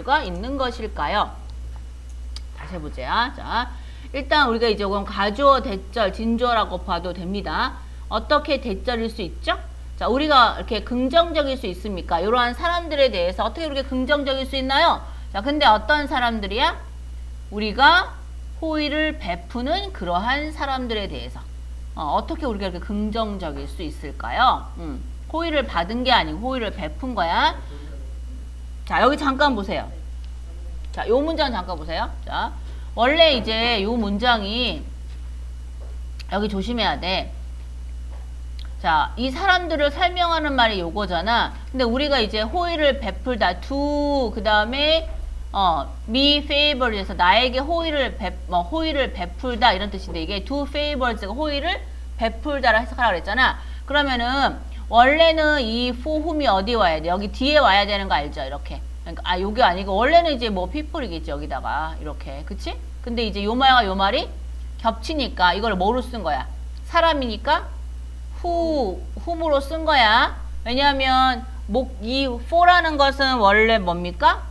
수가 있는 것일까요? 다시 해보자. 자, 일단 우리가 이제 그럼 가주어, 대절, 진주어라고 봐도 됩니다. 어떻게 대절일 수 있죠? 자, 우리가 이렇게 긍정적일 수 있습니까? 이러한 사람들에 대해서 어떻게 그렇게 긍정적일 수 있나요? 자, 근데 어떤 사람들이야? 우리가 호의를 베푸는 그러한 사람들에 대해서 어, 떻게 우리가 이렇게 긍정적일 수 있을까요? 음, 호의를 받은 게 아니고 호의를 베푼 거야. 자, 여기 잠깐 보세요. 자, 요 문장 잠깐 보세요. 자, 원래 이제 요 문장이 여기 조심해야 돼. 자, 이 사람들을 설명하는 말이 요거잖아. 근데 우리가 이제 호의를 베풀다, do, 그 다음에, 어, me favors에서 나에게 호의를 베, 뭐, 호의를 베풀다 이런 뜻인데 이게 do favors가 호의를 베풀다를 해석하라고 그랬잖아. 그러면은 원래는 이 for whom이 어디 와야 돼? 여기 뒤에 와야 되는 거 알죠? 이렇게. 그러니까 아, 요게 아니고 원래는 이제 뭐 people이겠지, 여기다가. 이렇게. 그치? 근데 이제 요 말과 요 말이 겹치니까 이걸 뭐로 쓴 거야? 사람이니까 who, whom으로 쓴 거야. 왜냐하면 목, 이 for라는 것은 원래 뭡니까?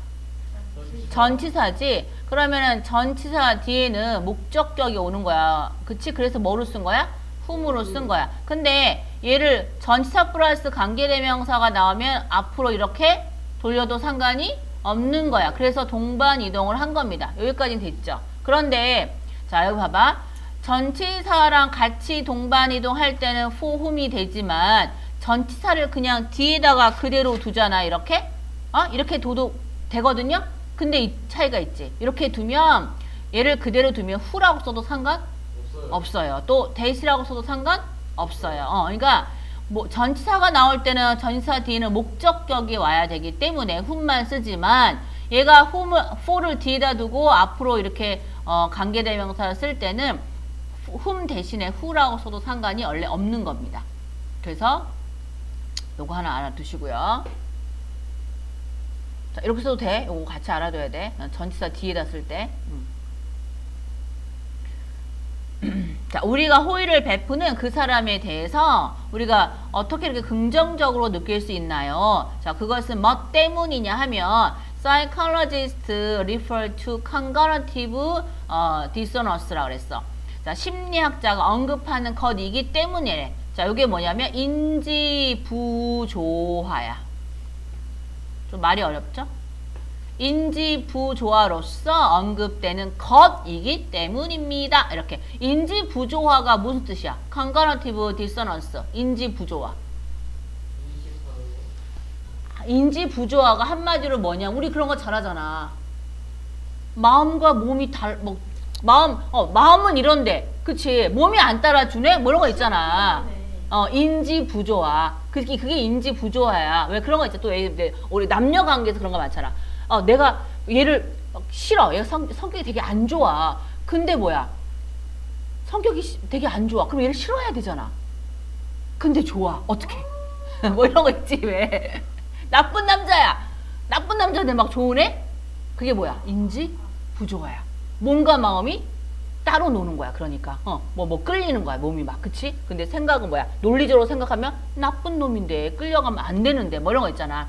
전치사지. 그러면은 전치사 뒤에는 목적격이 오는 거야. 그치? 그래서 뭐로 쓴 거야? whom으로 쓴 거야. 근데 얘를 전치사 플러스 관계대명사가 나오면 앞으로 이렇게 돌려도 상관이 없는 거야. 그래서 동반 이동을 한 겁니다. 여기까지는 됐죠. 그런데 자 여기 봐봐. 전치사랑 같이 동반 이동할 때는 whom이 되지만 전치사를 그냥 뒤에다가 그대로 두잖아. 이렇게. 어? 이렇게 둬도 되거든요. 근데 이 차이가 있지. 이렇게 두면 얘를 그대로 두면 who라고 써도 상관 없어요. 없어요. 또 that이라고 써도 상관 없어요. 어, 그러니까 뭐 전치사가 나올 때는 전치사 뒤에는 목적격이 와야 되기 때문에 whom만 쓰지만 얘가 whom, for를 뒤에다 두고 앞으로 이렇게 어, 관계대명사를 쓸 때는 whom 대신에 who라고 써도 상관이 원래 없는 겁니다. 그래서 요거 하나 알아두시고요. 자, 이렇게 써도 돼. 요거 같이 알아둬야 돼. 전치사 뒤에다 쓸 때. 음. 자, 우리가 호의를 베푸는 그 사람에 대해서 우리가 어떻게 이렇게 긍정적으로 느낄 수 있나요? 자, 그것은 뭐 때문이냐 하면 psychologists refer to cognitive 어, dissonance라고 그랬어. 자, 심리학자가 언급하는 것이기 때문에 자, 이게 뭐냐면 인지 부조화야. 좀 말이 어렵죠? 인지 부조화로서 언급되는 것이기 때문입니다. 이렇게 인지 부조화가 무슨 뜻이야? Cognitive dissonance. 인지 부조화. 인지 부조화가 한마디로 뭐냐? 우리 그런 거 잘하잖아. 마음과 몸이 달, 뭐, 마음, 어, 마음은 이런데, 그치? 몸이 안 따라주네? 뭐 이런 거 있잖아. 어, 인지 부조화. 그게, 그게 인지 부조화야. 왜 그런 거 있잖아. 또 우리 남녀 관계에서 그런 거 많잖아. 어, 내가 얘를 막 싫어. 얘가 성, 성격이 되게 안 좋아. 근데 뭐야? 성격이 시- 되게 안 좋아. 그럼 얘를 싫어해야 되잖아. 근데 좋아. 어떻게? 뭐 이런 거 있지 왜? 나쁜 남자야. 나쁜 남자인데 막 좋으네? 그게 뭐야? 인지 부조화야. 몸과 마음이 따로 노는 거야. 그러니까 어뭐 뭐 끌리는 거야. 몸이 막 그치? 근데 생각은 뭐야? 논리적으로 생각하면 나쁜 놈인데 끌려가면 안 되는데 뭐 이런 거 있잖아.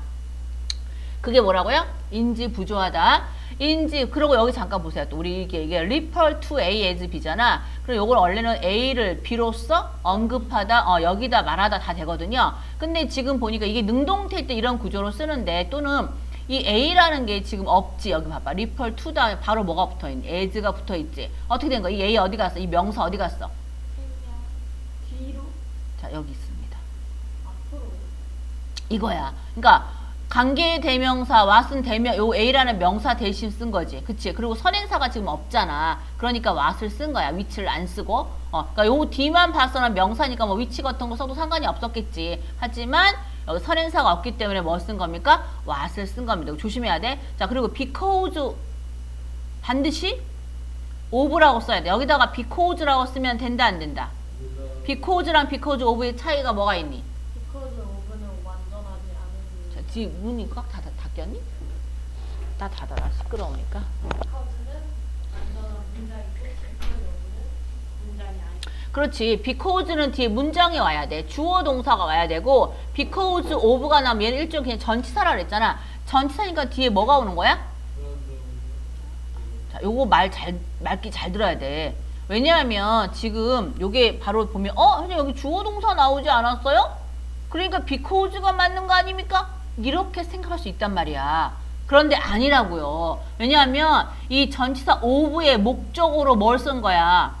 그게 뭐라고요? 인지 부조하다. 인지 그리고 여기 잠깐 보세요. 또 우리 이게 이게 refer to A as B잖아. 그럼 이걸 원래는 A를 B로서 언급하다, 어, 여기다 말하다 다 되거든요. 근데 지금 보니까 이게 능동태 때 이런 구조로 쓰는데 또는 이 A라는 게 지금 없지. 여기 봐봐. refer to 다음에 바로 뭐가 붙어 있니? as가 붙어 있지. 어떻게 된 거야? 이 A 어디 갔어? 이 명사 어디 갔어? 뒤로 자, 여기 있습니다. 앞으로 이거야. 그러니까 관계 대명사 왓은 대명 요 A라는 명사 대신 쓴 거지. 그치? 그리고 선행사가 지금 없잖아. 그러니까 왓을 쓴 거야. 위치를 안 쓰고. 어, 그러니까 요 뒤만 봐서는 명사니까 뭐 위치 같은 거 써도 상관이 없었겠지. 하지만 여기 선행사가 없기 때문에 뭐 쓴 겁니까? 왓을 쓴 겁니다. 조심해야 돼. 자, 그리고 because 반드시 of라고 써야 돼. 여기다가 because라고 쓰면 된다 안 된다. because랑 because of의 차이가 뭐가 있니? because 완전하지 뒤 문이 꽉 닫, 닫혔니? 다 닫아라 시끄러우니까 그렇지 because는 뒤에 문장이 와야 돼 주어 동사가 와야 되고 because of가 나면 얘는 일종 그냥 전치사라 그랬잖아 전치사니까 뒤에 뭐가 오는 거야? 자, 요거 말 잘, 말귀 잘 들어야 돼. 왜냐하면 지금 요게 바로 보면, 어, 선생님 여기 주어 동사 나오지 않았어요? 그러니까 because가 맞는 거 아닙니까? 이렇게 생각할 수 있단 말이야. 그런데 아니라고요. 왜냐하면 이 전치사 of의 목적으로 뭘 쓴 거야?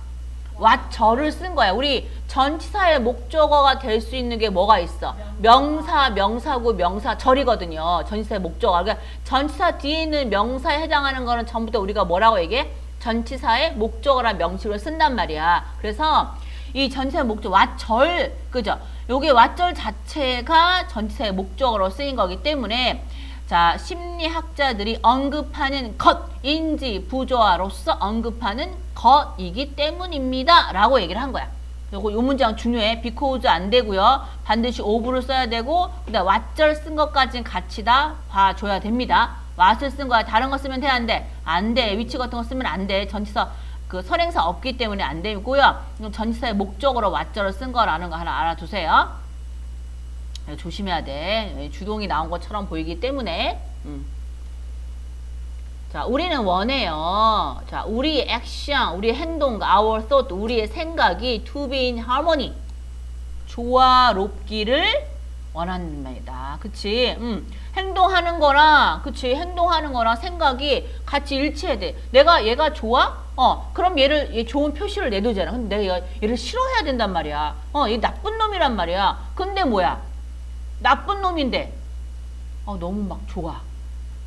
what 저를 쓴 거야. 우리 전치사의 목적어가 될 수 있는 게 뭐가 있어? 명사, 명사구, 명사, 절이거든요. 전치사의 목적어. 그러니까 전치사 뒤에 있는 명사에 해당하는 거는 전부 다 우리가 뭐라고 얘기해? 전치사의 목적어란 명식을 쓴단 말이야. 그래서 이 전치사의 목적, 왓절, 그죠? 요게 왓절 자체가 전치사의 목적어로 쓰인 거기 때문에 자, 심리학자들이 언급하는 것인지 부조화로서 언급하는 것이기 때문입니다. 라고 얘기를 한 거야. 요거 요 문장 중요해. because 안 되고요. 반드시 of를 써야 되고 그다음 왓절 쓴 것까지는 같이 다 봐줘야 됩니다. what을 쓴 거야. 다른 거 쓰면 돼? 안 돼? 안 돼. 위치 같은 거 쓰면 안 돼. 전치사 그 선행사 없기 때문에 안 되고요. 전치사의 목적으로 what절을 쓴 거라는 거 하나 알아두세요. 이거 조심해야 돼. 주동이 나온 것처럼 보이기 때문에. 음. 자, 우리는 원해요. 자, 우리의 액션, 우리의 행동, our thought, 우리의 생각이 to be in harmony. 조화롭기를 말이다. 그치? 음. 행동하는 거랑, 그치? 행동하는 거랑 생각이 같이 일치해야 돼. 내가 얘가 좋아? 어, 그럼 얘를, 얘 좋은 표시를 내두잖아. 근데 내가 얘를 싫어해야 된단 말이야. 어, 얘 나쁜 놈이란 말이야. 근데 뭐야? 나쁜 놈인데, 어, 너무 막 좋아.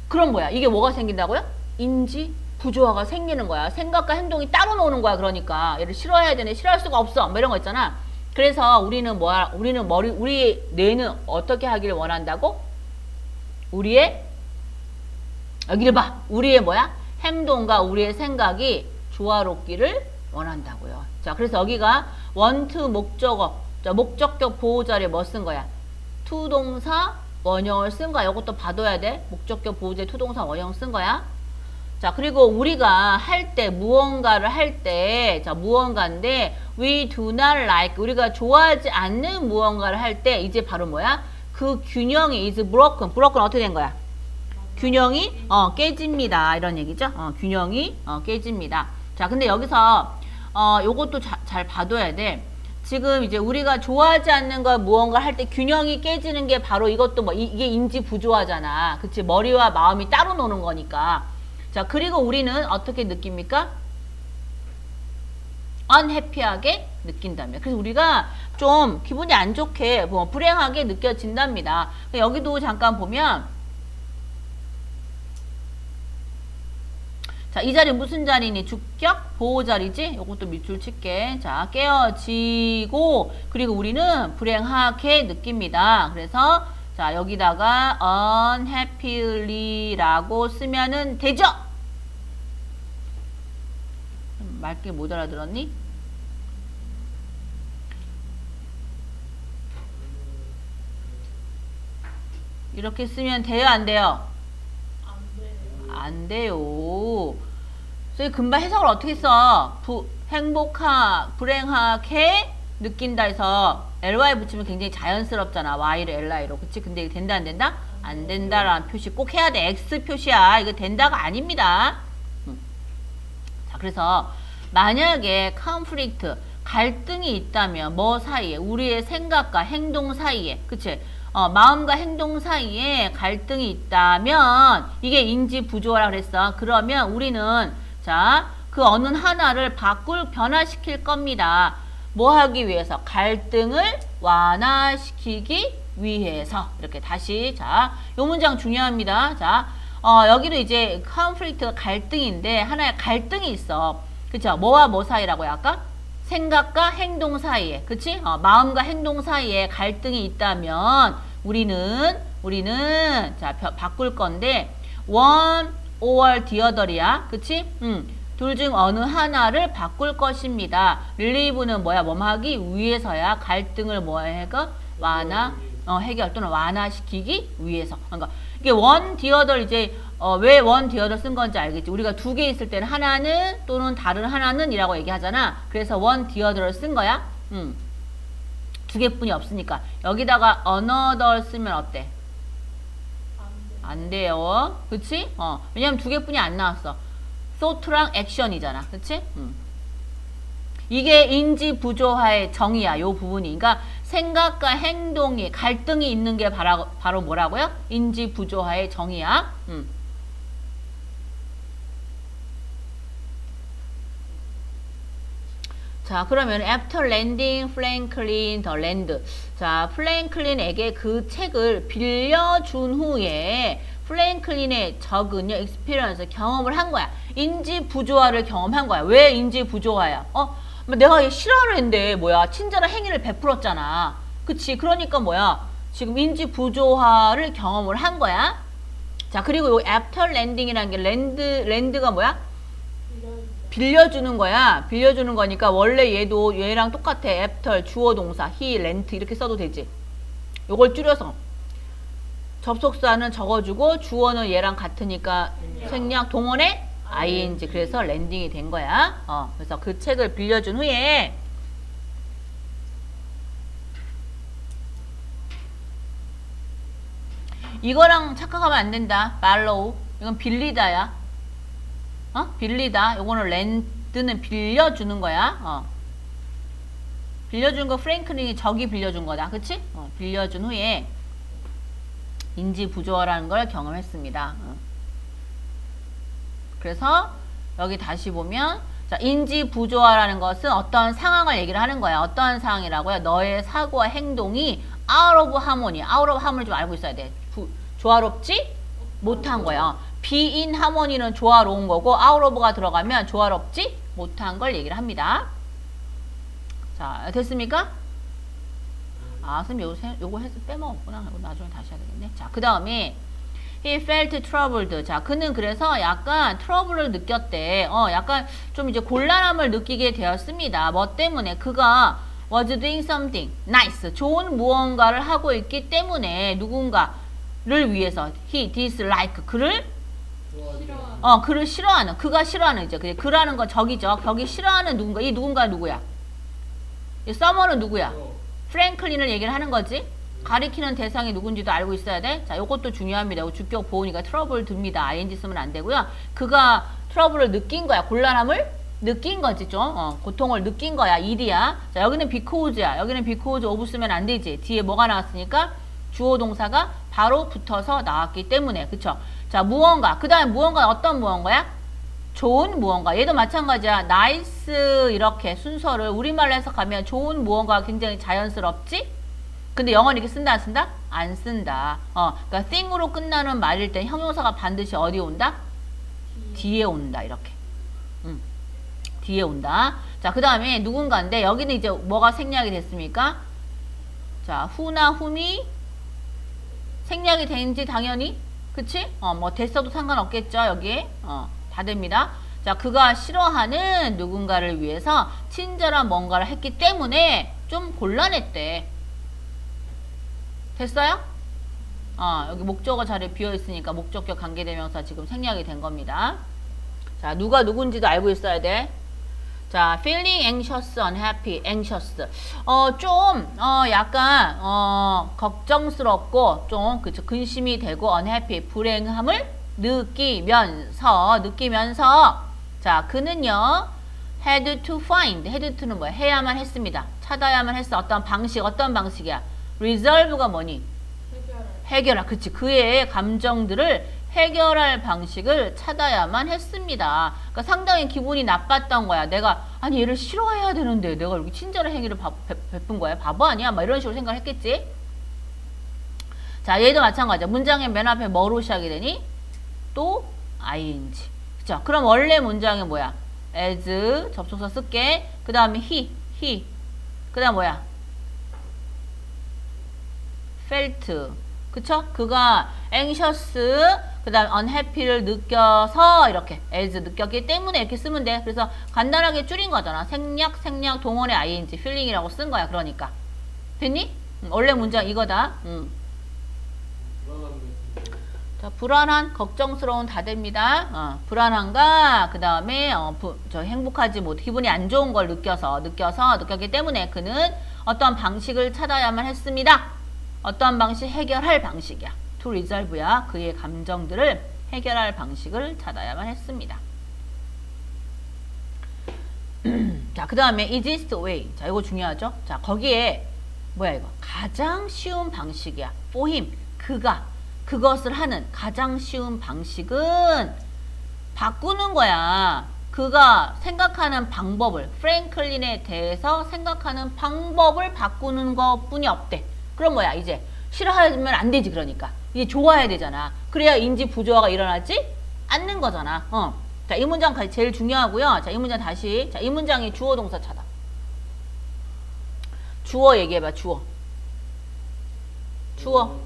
그럼 뭐야? 이게 뭐가 생긴다고요? 인지 부조화가 생기는 거야. 생각과 행동이 따로 노는 거야. 그러니까 얘를 싫어해야 되는데 싫어할 수가 없어. 뭐 이런 거 있잖아. 그래서 우리는 뭐야? 우리는 머리 우리 뇌는 어떻게 하기를 원한다고? 우리의 여기를 봐. 우리의 뭐야? 행동과 우리의 생각이 조화롭기를 원한다고요. 자, 그래서 여기가 want 목적어, 자, 목적격 보호자를 뭐 쓴 거야? 투동사 원형을 쓴 거야. 이것도 봐둬야 돼. 목적격 보호제 투동사 원형 쓴 거야. 자, 그리고 우리가 할 때, 무언가를 할 때, 자, 무언가인데, we do not like, 우리가 좋아하지 않는 무언가를 할 때, 이제 바로 뭐야? 그 균형이 is broken. broken 어떻게 된 거야? 균형이, 어, 깨집니다. 이런 얘기죠. 어, 균형이, 어, 깨집니다. 자, 근데 여기서, 어, 요것도 자, 잘 봐둬야 돼. 지금 이제 우리가 좋아하지 않는 걸 무언가 할 때 균형이 깨지는 게 바로 이것도 뭐, 이, 게 인지 부조화잖아. 그치? 머리와 마음이 따로 노는 거니까. 자, 그리고 우리는 어떻게 느낍니까? unhappy하게 느낀다며. 그래서 우리가 좀 기분이 안 좋게, 뭐, 불행하게 느껴진답니다. 여기도 잠깐 보면, 자, 이 자리 무슨 자리니? 주격 보호 자리지? 요것도 밑줄 칠게. 자, 깨어지고, 그리고 우리는 불행하게 느낍니다. 그래서, 자, 여기다가 unhappy라고 쓰면은 되죠? 맑게 못 알아들었니? 이렇게 쓰면 돼요, 안 돼요? 안 돼요. 안 돼요. 그래서 금방 해석을 어떻게 써? 부, 행복하, 불행하게 느낀다 해서 ly 붙이면 굉장히 자연스럽잖아. y를 li로. 그치? 근데 이거 된다, 안 된다? 안 된다라는 표시 꼭 해야 돼. x 표시야. 이거 된다가 아닙니다. 음. 자, 그래서 만약에 conflict, 갈등이 있다면 뭐 사이에? 우리의 생각과 행동 사이에. 그치? 어, 마음과 행동 사이에 갈등이 있다면 이게 인지 부조화라 그랬어. 그러면 우리는 자, 그 어느 하나를 바꿀 변화시킬 겁니다. 뭐 하기 위해서? 갈등을 완화시키기 위해서. 이렇게 다시 자, 요 문장 중요합니다. 자, 어, 여기도 이제 conflict가 갈등인데 하나의 갈등이 있어. 그쵸? 뭐와 뭐 사이라고요, 아까? 생각과 행동 사이에, 그치? 어, 마음과 행동 사이에 갈등이 있다면 우리는 우리는 자 벼- 바꿀 건데 one or the other이야, 그치? 음, 둘 중 어느 하나를 바꿀 것입니다. relieve는 뭐야? 뭐하기 위해서야. 갈등을 뭐 해가 완화, 어, 해결 또는 완화시키기 위해서. 그러니까 이게 the other 이제 어, 왜 the other 쓴 건지 알겠지? 우리가 두 개 있을 때는 하나는 또는 다른 하나는 이라고 얘기하잖아. 그래서 the other를 쓴 거야. 음. 두 개뿐이 없으니까 여기다가 another 쓰면 어때? 안 돼요. 그치? 어. 왜냐면 두 개뿐이 안 나왔어. thought랑 action이잖아. 그치? 음. 이게 인지 부조화의 정의야. 요 부분이. 그러니까 생각과 행동이 갈등이 있는 게 바로, 바로 뭐라고요? 인지 부조화의 정의야. 음. 자, 그러면 after landing Franklin the land. 자, 플랭클린에게 그 책을 빌려준 후에 플랭클린의 적은요, experience, 경험을 한 거야. 인지 부조화를 경험한 거야. 왜 인지 부조화야? 어? 뭐 내가 얘 싫어하는 애인데 뭐야? 친절한 행위를 베풀었잖아. 그치? 그러니까 뭐야? 지금 인지 부조화를 경험을 한 거야. 자, 그리고 요 after landing이라는 게 랜드, 랜드가 뭐야? 빌려주는 거야. 빌려주는 거니까 원래 얘도 얘랑 똑같아. 애프터 주어 동사 he rent 이렇게 써도 되지. 요걸 줄여서 접속사는 적어주고 주어는 얘랑 같으니까 생략 동원에 ing 그래서 랜딩이 된 거야. 어, 그래서 그 책을 빌려준 후에 이거랑 착각하면 안 된다. 팔로우 이건 빌리다야. 어? 빌리다. 요거는 렌트는 빌려주는 거야. 어. 빌려준 거 프랭클린이 저기 빌려준 거다. 그치? 어, 빌려준 후에 인지 부조화라는 걸 경험했습니다. 어. 그래서 여기 다시 보면 자, 인지 부조화라는 것은 어떤 상황을 얘기를 하는 거야. 어떠한 상황이라고요? 너의 사고와 행동이 out of harmony. out of harmony 좀 알고 있어야 돼. 부- 조화롭지 못한 거야. be in harmony는 조화로운 거고 out of가 들어가면 조화롭지 못한 걸 얘기를 합니다. 자, 됐습니까? 아, 선생님 요거, 해서 빼먹었구나. 나중에 다시 해야 되겠네. 자, 그 다음에 He felt troubled. 자, 그는 그래서 약간 트러블을 느꼈대. 어, 약간 좀 이제 곤란함을 느끼게 되었습니다. 뭐 때문에? 그가 was doing something nice. 좋은 무언가를 하고 있기 때문에 누군가를 위해서 he dislike. 그를 싫어하는 어, 그를 싫어하는, 그가 싫어하는 이제, 그 그라는 건 적이죠. 거기 싫어하는 누군가, 이 누군가 누구야? 이 서머는 누구야? 프랭클린을 얘기를 하는 거지. 가리키는 대상이 누군지도 알고 있어야 돼. 자, 요것도 중요합니다. 요 주격 보호니까 트러블 듭니다. ing 쓰면 안 되고요. 그가 트러블을 느낀 거야. 곤란함을 느낀 거지 좀. 어, 고통을 느낀 거야. 일이야. 자, 여기는 because야. 여기는 because of 쓰면 안 되지. 뒤에 뭐가 나왔으니까 주어 동사가 바로 붙어서 나왔기 때문에. 그쵸? 자, 무언가. 그 다음에 무언가 어떤 무언가야? 좋은 무언가. 얘도 마찬가지야. 나이스 이렇게 순서를 우리말로 해석하면 좋은 무언가가 굉장히 자연스럽지? 근데 영어는 이렇게 쓴다 안 쓴다? 안 쓴다. 어, 그러니까 thing으로 끝나는 말일 때 형용사가 반드시 어디 온다? 뒤에 온다. 이렇게. 음. 뒤에 온다. 자, 그 다음에 누군가인데 여기는 이제 뭐가 생략이 됐습니까? 자, who나 whom이 생략이 된지 당연히 그치? 어, 뭐 됐어도 상관없겠죠 여기에 어, 다 됩니다 자 그가 싫어하는 누군가를 위해서 친절한 뭔가를 했기 때문에 좀 곤란했대 됐어요? 어, 여기 목적어 자리에 비어있으니까 목적격 관계대명사 지금 생략이 된 겁니다 자 누가 누군지도 알고 있어야 돼 자, feeling anxious, unhappy, anxious. 어, 좀, 어, 약간, 어, 걱정스럽고, 좀, 그쵸, 근심이 되고, unhappy, 불행함을 느끼면서, 느끼면서, 자, 그는요, had to find, had to는 뭐야? 해야만 했습니다. 찾아야만 했어. 어떤 방식, 어떤 방식이야? Resolve가 뭐니? 해결할, 그치. 그의 감정들을 해결할 방식을 찾아야만 했습니다. 그러니까 상당히 기분이 나빴던 거야. 내가, 아니, 얘를 싫어해야 되는데, 내가 이렇게 친절한 행위를 바, 베, 베푼 거야. 바보 아니야? 막 이런 식으로 생각을 했겠지? 자, 얘도 마찬가지야. 문장의 맨 앞에 뭐로 시작이 되니? 또, ing. 그쵸? 그럼 원래 문장이 뭐야? as, 접속사 쓸게. 그 다음에 he, he. 그 다음 뭐야? Felt. 그쵸? 그가 anxious, 그 다음 unhappy를 느껴서 이렇게 as 느꼈기 때문에 이렇게 쓰면 돼. 그래서 간단하게 줄인 거잖아. 생략, 생략, 동원의 ing, feeling이라고 쓴 거야. 그러니까. 됐니? 음, 원래 문장 이거다. 음. 자, 불안한, 걱정스러운 다 됩니다. 어, 불안함과 그 다음에 어, 부- 저 행복하지 못, 기분이 안 좋은 걸 느껴서 느껴서 느꼈기 때문에 그는 어떤 방식을 찾아야만 했습니다. 어떤 방식 해결할 방식이야. to resolve야. 그의 감정들을 해결할 방식을 찾아야만 했습니다. 자, 그 다음에 easiest way. 자, 이거 중요하죠? 자, 거기에, 뭐야, 이거. 가장 쉬운 방식이야. for him. 그가. 그것을 하는 가장 쉬운 방식은 바꾸는 거야. 그가 생각하는 방법을, 프랭클린에 대해서 생각하는 방법을 바꾸는 것 뿐이 없대. 그럼 뭐야, 이제. 싫어하면 안 되지, 그러니까. 이제 좋아야 되잖아. 그래야 인지 부조화가 일어나지 않는 거잖아. 어. 자, 이 문장 가- 제일 중요하고요. 자, 이 문장 다시. 자, 이 문장이 주어 동사 차다. 주어 얘기해봐, 주어. 주어.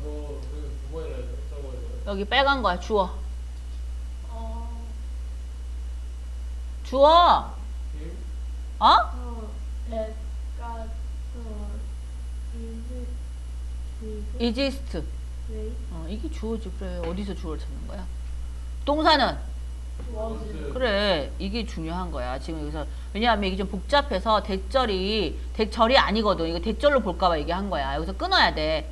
여기 빨간 거야, 주어. 어, 주어. 힘? 어? 어, 이즈 이지스트. 웨이 어, 이게 주어지. 그래. 어디서 주어를 찾는 거야? 동사는? 그래. 이게 중요한 거야. 지금 여기서. 왜냐하면 이게 좀 복잡해서 대절이, 대절이 아니거든. 이거 대절로 볼까봐 얘기한 거야. 여기서 끊어야 돼.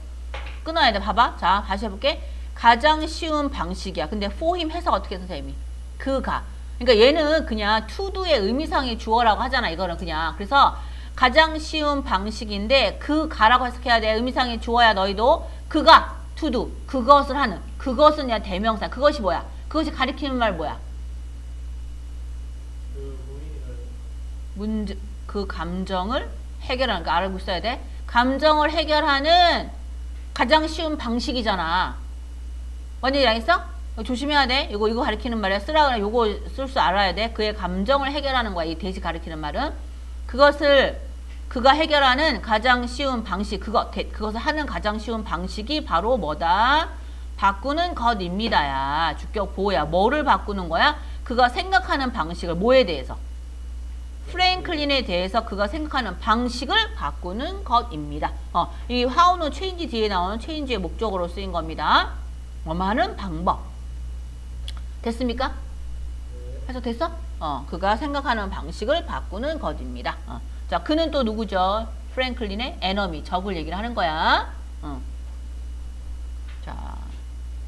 끊어야 돼. 봐봐. 자, 다시 해볼게. 가장 쉬운 방식이야. 근데 for him 해석 어떻게 해, 선생님이? 그가. 그러니까 얘는 그냥 to do의 의미상의 주어라고 하잖아. 이거는 그냥. 그래서 가장 쉬운 방식인데 그 가라고 해석해야 돼. 의미상의 주어야 너희도. 그가 to do. 그것을 하는. 그것은 그냥 대명사. 그것이 뭐야? 그것이 가리키는 말 뭐야? 그 문제 그 감정을 해결하는 거 알고 있어야 돼. 감정을 해결하는 가장 쉬운 방식이잖아. 완전히? 이거 조심해야 돼. 이거 이거 가리키는 말이야. 쓰라고 요거 쓸줄 알아야 돼. 그의 감정을 해결하는 거야. 이 대시 가리키는 말은 그것을 그가 해결하는 가장 쉬운 방식 그것 대- 그것을 하는 가장 쉬운 방식이 바로 뭐다? 바꾸는 것입니다야. 주격 보호야. 뭐를 바꾸는 거야? 그가 생각하는 방식을 뭐에 대해서? 프랭클린에 대해서 그가 생각하는 방식을 바꾸는 것입니다. 어, 이 how는 change 뒤에 나오는 change의 목적으로 쓰인 겁니다. 뭐하는 방법. 됐습니까? 해서 됐어? 어, 그가 생각하는 방식을 바꾸는 것입니다. 어. 자, 그는 또 누구죠? 프랭클린의 에너미, 적을 얘기를 하는 거야. 어. 자,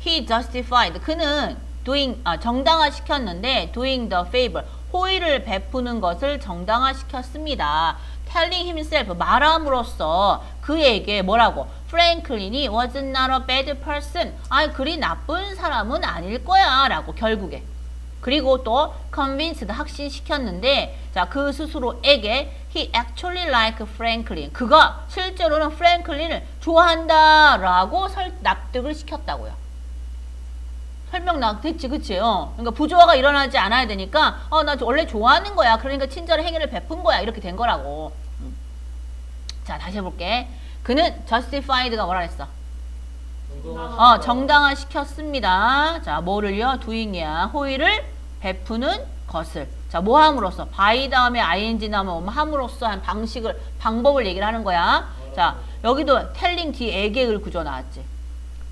he justified. 그는 doing 아, 정당화 시켰는데 doing the favor 호의를 베푸는 것을 정당화 시켰습니다. telling himself 말함으로써 그에게 뭐라고? 프랭클린이 was not a bad person. 아, 그리 나쁜 사람은 아닐 거야 라고 결국에. 그리고 또 convinced 확신시켰는데 자 그 스스로에게 he actually like Franklin 그가 실제로는 프랭클린을 좋아한다라고 설, 납득을 시켰다고요. 설명 나 됐지 그치? 어. 그러니까 부조화가 일어나지 않아야 되니까 어 나 원래 좋아하는 거야. 그러니까 친절한 행위를 베푼 거야. 이렇게 된 거라고. 음. 자 다시 해볼게. 그는 justified가 뭐라 했어? 어, 정당화 시켰습니다. 자, 뭐를요? doing이야. 호의를 베푸는 것을. 자, 뭐 함으로써? by 다음에 ing 나오면 뭐 함으로써 한 방식을, 방법을 얘기를 하는 거야. 자, 여기도 telling 뒤에게 을 구조 나왔지.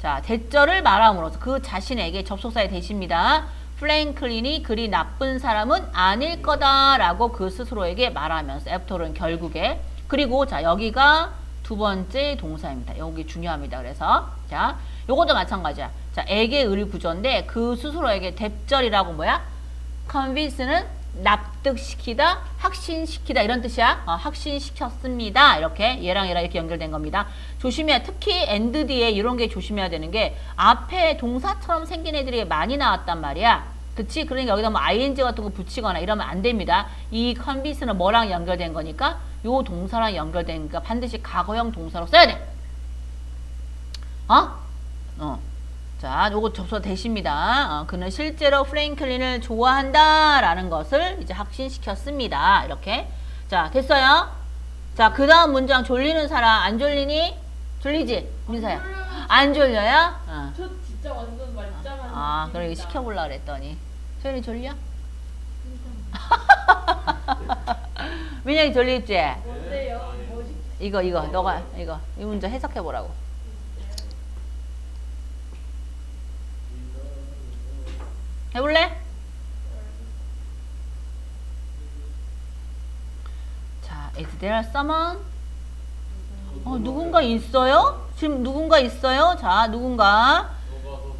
자, 대절을 말함으로써 그 자신에게 접속사의 대시입니다. 플랭클린이 그리 나쁜 사람은 아닐 거다라고 그 스스로에게 말하면서 애프터는 결국에 그리고 자 여기가 두 번째 동사입니다. 여기 중요합니다. 그래서 자 요것도 마찬가지야. 자 에게 을 구조인데 그 스스로에게 대절이라고 뭐야? convince는 납득시키다, 확신시키다 이런 뜻이야. 어, 확신시켰습니다. 이렇게 얘랑 얘랑 이렇게 연결된 겁니다. 조심해야 특히 and 뒤에 이런 게 조심해야 되는 게 앞에 동사처럼 생긴 애들이 많이 나왔단 말이야. 그치? 그러니까 여기다 뭐 ing 같은 거 붙이거나 이러면 안 됩니다. 이 convince는 뭐랑 연결된 거니까 요 동사랑 연결되니까 반드시 과거형 동사로 써야 돼. 어? 어. 자, 요거 접수 대시입니다. 어, 그는 실제로 프랭클린을 좋아한다 라는 것을 이제 확신시켰습니다. 이렇게. 자, 됐어요? 자, 그 다음 문장 졸리는 사람 안 졸리니? 졸리지? 민서야. 안 졸려요? 어. 저 진짜 완전 말짱한 아, 그럼 이거 느낌이다. 시켜보려고 그랬더니. 소연이 졸려? 민영이 졸리지? 뭔데요? 이거, 이거, 너가, 이거. 이 문제 해석해 보라고. 해볼래? 자, is there someone? 어, 누군가 있어요? 지금 누군가 있어요? 자, 누군가? 싶어.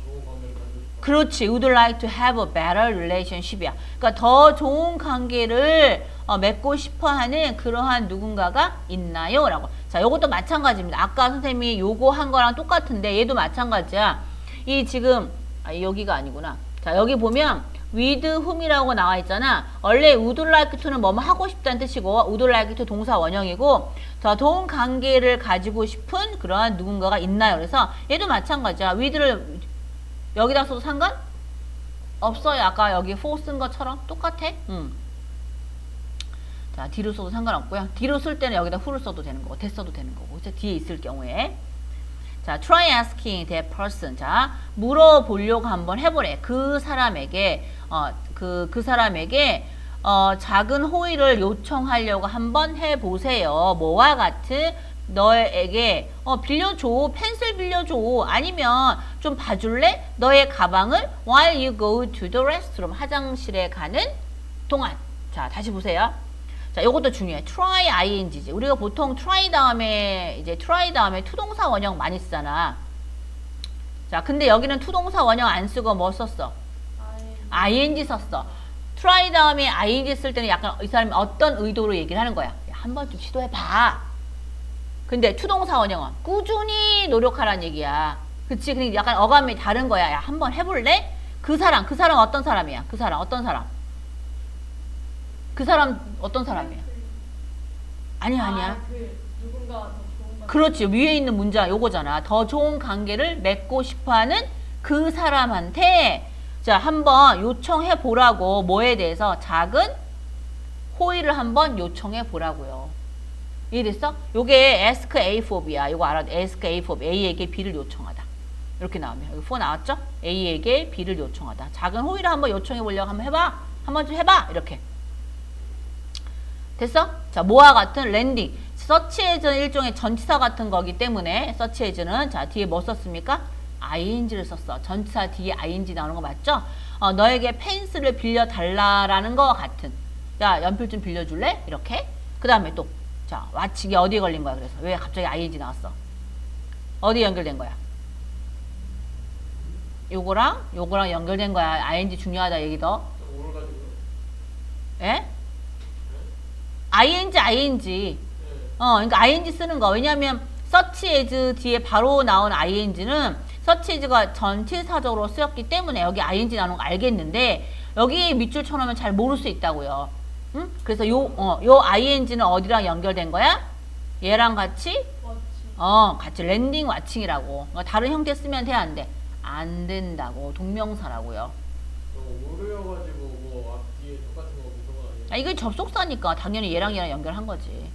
그렇지. Would like to have a better relationship이야. 그러니까 더 좋은 관계를 어, 맺고 싶어 하는 그러한 누군가가 있나요? 라고. 자, 요것도 마찬가지입니다. 아까 선생님이 요거 한 거랑 똑같은데 얘도 마찬가지야. 이 지금 아, 여기가 아니구나. 자, 여기 보면 with whom이라고 나와 있잖아. 원래 would like to는 뭐뭐 하고 싶다는 뜻이고 would like to 동사 원형이고 더 좋은 관계를 가지고 싶은 그러한 누군가가 있나요? 그래서 얘도 마찬가지야. with를 여기다 써도 상관? 없어요. 아까 여기 for 쓴 것처럼 똑같아. 응. 자, 뒤로 써도 상관없고요. 뒤로 쓸 때는 여기다 who를 써도 되는 거고, 대 써도 되는 거고. 뒤에 있을 경우에. 자, try asking that person. 자, 물어보려고 한번 해보래. 그 사람에게, 어, 그, 그 사람에게, 어, 작은 호의를 요청하려고 한번 해보세요. 뭐와 같은 너에게, 어, 빌려줘. 펜슬 빌려줘. 아니면 좀 봐줄래? 너의 가방을 while you go to the restroom. 화장실에 가는 동안. 자, 다시 보세요. 자, 요것도 중요해. try ing지. 우리가 보통 try 다음에 이제 try 다음에 투동사 원형 많이 쓰잖아. 자, 근데 여기는 투동사 원형 안 쓰고 뭐 썼어? ing 썼어. try 다음에 ing 쓸 때는 약간 이 사람이 어떤 의도로 얘기를 하는 거야. 야, 한 번쯤 시도해 봐. 근데 투동사 원형은 꾸준히 노력하라는 얘기야. 그치? 근데 약간 어감이 다른 거야. 야, 한번 해볼래? 그 사람, 그 사람 어떤 사람이야? 그 사람 어떤 사람? 그 사람 어떤 사람이야? 아니야, 아니야. 아, 그 누군가 그렇지. 위에 있는 문장 요거잖아. 더 좋은 관계를 맺고 싶어 하는 그 사람한테 자, 한번 요청해 보라고 뭐에 대해서 작은 호의를 한번 요청해 보라고요. 이해됐어? 요게 ask A for B야. 요거 알아? ask A for B. A에게 B를 요청하다. 이렇게 나오면 여기 for 나왔죠? A에게 B를 요청하다. 작은 호의를 한번 요청해 보려고 한번 해봐. 한번 좀 해봐. 이렇게. 됐어? 자, 뭐와 같은 랜딩. 서치에즈는 일종의 전치사 같은 거기 때문에 서치에즈는 자, 뒤에 뭐 썼습니까? ing를 썼어. 전치사 뒤에 ing 나오는 거 맞죠? 어, 너에게 펜스를 빌려 달라라는 거 같은. 야, 연필 좀 빌려 줄래? 이렇게. 그다음에 또 자, 와치기 어디에 걸린 거야? 그래서 왜 갑자기 ing 나왔어? 어디 연결된 거야? 요거랑 요거랑 연결된 거야. ing 중요하다 얘기 더. 예? Ing ing 네. 어, 그러니까 ing 쓰는 거. 왜냐면 search as 뒤에 바로 나온 ing는 search as가 전치사적으로 쓰였기 때문에 여기 ing 나오는 거 알겠는데 여기 밑줄 쳐놓으면 잘 모를 수 있다고요. 응? 그래서 요, 어, 요 ing는 어디랑 연결된 거야? 얘랑 같이 어, 같이 랜딩 와칭이라고. 그러니까 다른 형태 쓰면 돼, 안 돼? 안 된다고. 동명사라고요. 아, 이게 접속사니까 당연히 얘랑 얘랑 연결한 거지.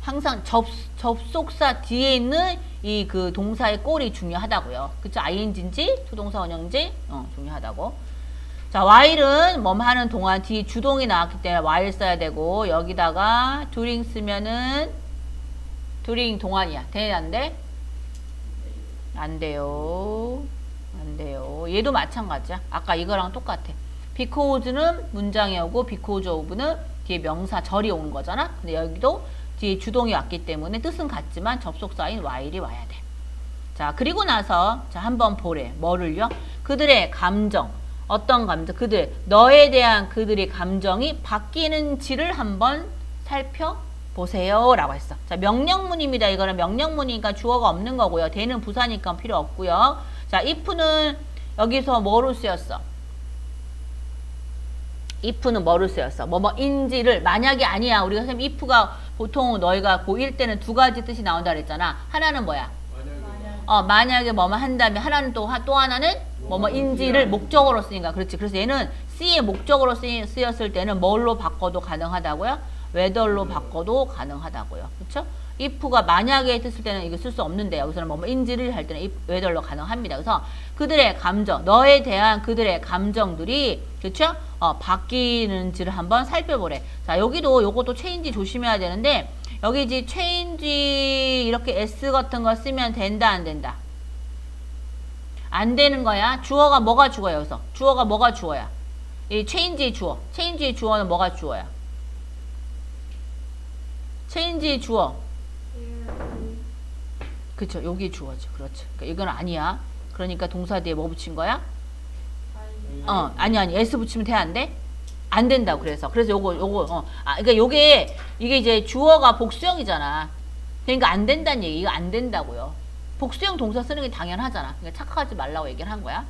항상 접, 접속사 뒤에 있는 이 그 동사의 꼴이 중요하다고요. 그쵸? ing인지, 투동사 원형인지, 어, 중요하다고. 자, while은 뭐 하는 동안 뒤 주동이 나왔기 때문에 while 써야 되고, 여기다가 during 쓰면은 during 동안이야. 되는 안 돼? 안 돼요. 안 돼요. 얘도 마찬가지야. 아까 이거랑 똑같아. because는 문장에 오고 because of는 뒤에 명사 절이 오는 거잖아. 근데 여기도 뒤에 주동이 왔기 때문에 뜻은 같지만 접속사인 while이 와야 돼. 자, 그리고 나서 자, 한번 보래. 뭐를요? 그들의 감정. 어떤 감정? 그들 너에 대한 그들의 감정이 바뀌는지를 한번 살펴 보세요라고 했어. 자, 명령문입니다. 이거는 명령문이니까 주어가 없는 거고요. 대는 부사니까 필요 없고요. 자, if는 여기서 뭐로 쓰였어? if는 뭐로 쓰였어? 뭐뭐인지를 만약에 아니야. 우리가 선생님 if가 보통 너희가 고1 때는 두 가지 뜻이 나온다 그랬잖아. 하나는 뭐야? 만약에 만약 어, 만약에 뭐뭐 한다면 하나는 또, 하- 또 하나는 뭐뭐인지를 목적어로 쓰니까 그렇지. 그래서 얘는 C의 목적어로 쓰, 쓰였을 때는 뭘로 바꿔도 가능하다고요? whether로 바꿔도 가능하다고요. 그렇죠? If가 만약에 뜻을 때는 이거 쓸 수 없는데 여기서는 뭐뭐인지를 할 때는 if, whether로 가능합니다. 그래서 그들의 감정, 너에 대한 그들의 감정들이 그렇죠? 어, 바뀌는지를 한번 살펴보래. 자, 여기도 요것도 체인지 조심해야 되는데 여기 이제 체인지 이렇게 s 같은 거 쓰면 된다 안 된다? 안 되는 거야. 주어가 뭐가 주어야 여기서? 주어가 뭐가 주어야? 이 체인지의 주어. 체인지의 주어는 뭐가 주어야? 체인지의 주어. 그쵸 여기 주어지 그렇지 그러니까 이건 아니야. 그러니까 동사 뒤에 뭐 붙인 거야? 어 아니 아니. S 붙이면 돼 안 돼? 안 된다고 그래서. 그래서 요거 요거 어. 아, 그러니까 요게 이게 이제 주어가 복수형이잖아. 그러니까 안 된다는 얘기 이거 안 된다고요. 복수형 동사 쓰는 게 당연하잖아. 그러니까 착각하지 말라고 얘기를 한 거야.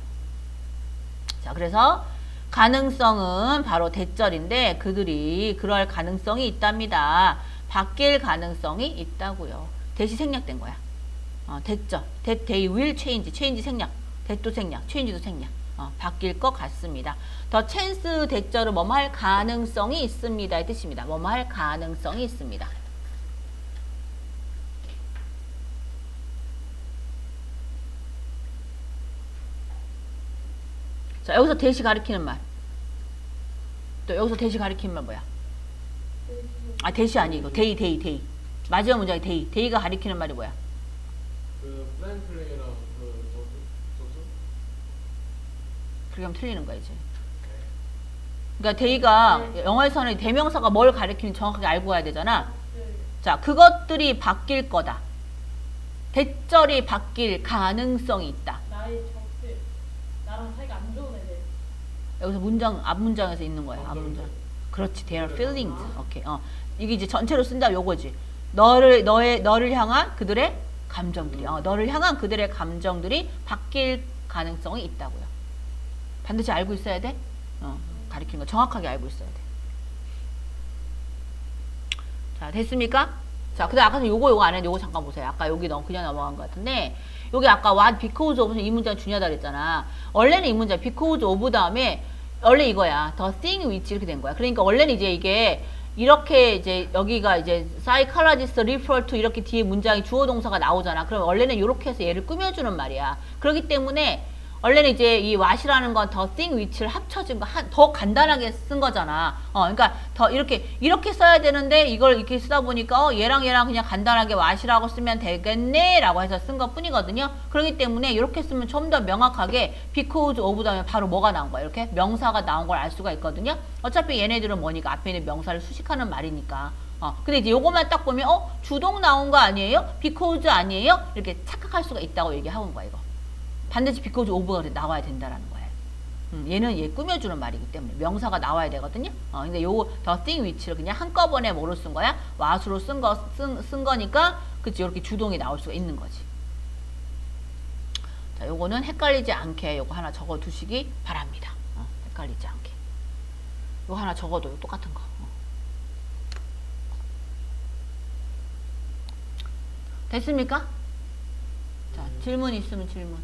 자 그래서 가능성은 바로 대절인데 그들이 그럴 가능성이 있답니다. 바뀔 가능성이 있다고요. 대시 생략된 거야 어, 됐죠. that they will change. change 생략. that도 생략. change도 생략. 어, 바뀔 것 같습니다. 더 chance 대절은 뭐뭐 할 가능성이 있습니다. 이 뜻입니다. 뭐뭐 할 가능성이 있습니다. 자, 여기서 대시 가리키는 말. 또 여기서 대시 가리키는 말 뭐야? 아, 대시 아니고 데이, 데이, 데이. 마지막 문장이 데이. 데이가 가리키는 말이 뭐야? 그그 하면 틀리는 거야 이제. 그러니까 데이가 영어에서는 대명사가 뭘 가리키는지 정확하게 알고 와야 되잖아. 네. 자, 그것들이 바뀔 거다. 대절이 바뀔 가능성이 있다. 나의 적들. 나랑 사이가 안 좋은 애들. 여기서 문장 앞 문장에서 있는 거야. 앞 문장. 그렇지. their feelings. 오케이. 어. 이게 이제 전체로 쓴다 요거지. 너를 너의 너를 향한 그들의 감정들이. 어, 너를 향한 그들의 감정들이 바뀔 가능성이 있다고요. 반드시 알고 있어야 돼. 어. 가리키는 거 정확하게 알고 있어야 돼. 자, 됐습니까? 자, 근데 아까 요거 요거 안 했는데 요거 잠깐 보세요. 아까 여기 너무 그냥 넘어간 것 같은데 여기 아까 what because of 이 문장 중요하다 그랬잖아. 원래는 이 문장 because of 다음에 원래 이거야. the thing which 이렇게 된 거야. 그러니까 원래는 이제 이게 이렇게 이제 여기가 이제 refer to 이렇게 뒤에 문장이 주어 동사가 나오잖아. 그럼 원래는 이렇게 해서 얘를 꾸며주는 말이야. 그렇기 때문에 원래는 이제 이 what이라는 건 더 thing which를 합쳐진 거더 간단하게 쓴 거잖아. 어, 그러니까 더 이렇게 이렇게 써야 되는데 이걸 이렇게 쓰다 보니까 어, 얘랑 얘랑 그냥 간단하게 what이라고 쓰면 되겠네 라고 해서 쓴 것 뿐이거든요. 그렇기 때문에 이렇게 쓰면 좀 더 명확하게 because of 다음에 바로 뭐가 나온 거야. 이렇게 명사가 나온 걸 알 수가 있거든요. 어차피 얘네들은 뭐니까 앞에 있는 명사를 수식하는 말이니까. 어, 근데 이제 요것만 딱 보면 어 주동 나온 거 아니에요? because 아니에요? 이렇게 착각할 수가 있다고 얘기하는 거야 이거. 반드시 because of가 나와야 된다라는 거예요. 음, 얘는 얘 꾸며주는 말이기 때문에 명사가 나와야 되거든요. 어, 근데 요거 the thing which를 그냥 한꺼번에 뭐로 쓴 거야? what으로 쓴 거, 쓴, 쓴 거니까 그치 이렇게 주동이 나올 수가 있는 거지. 자, 요거는 헷갈리지 않게 요거 하나 적어 두시기 바랍니다. 어, 헷갈리지 않게. 요거 하나 적어둬요. 똑같은 거. 어. 됐습니까? 자, 질문 있으면 질문.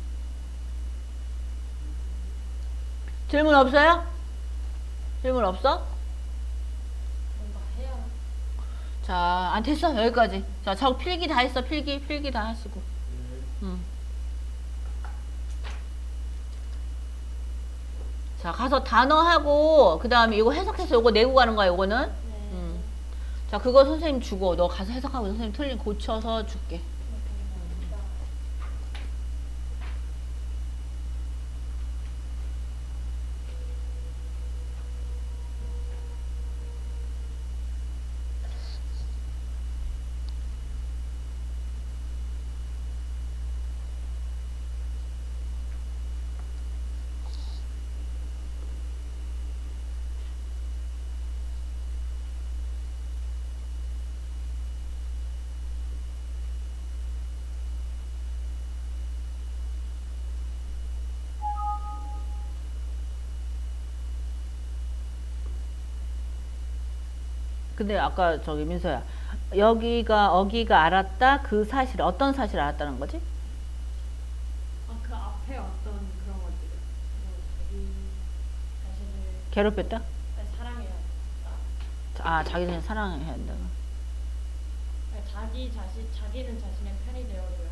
질문 없어요? 질문 없어? 자, 안 됐어. 여기까지. 자, 저 필기 다 했어. 필기, 필기 다 하시고. 네. 음. 자, 가서 단어하고, 그 다음에 이거 해석해서 이거 내고 가는 거야, 이거는. 네. 음. 자, 그거 선생님 주고, 너 가서 해석하고 선생님 틀린 고쳐서 줄게. 근데 아까 저기 민서야, 여기가, 어기가 알았다? 그 사실, 어떤 사실을 알았다는 거지? 아, 그 앞에 어떤 그런 것들. 뭐 자기 자신을 괴롭혔다? 아니, 사랑해야 한다. 아, 자기 자신 사랑해야 한다. 아니, 자기 자신 자기는 자신의 편이 되어줘야.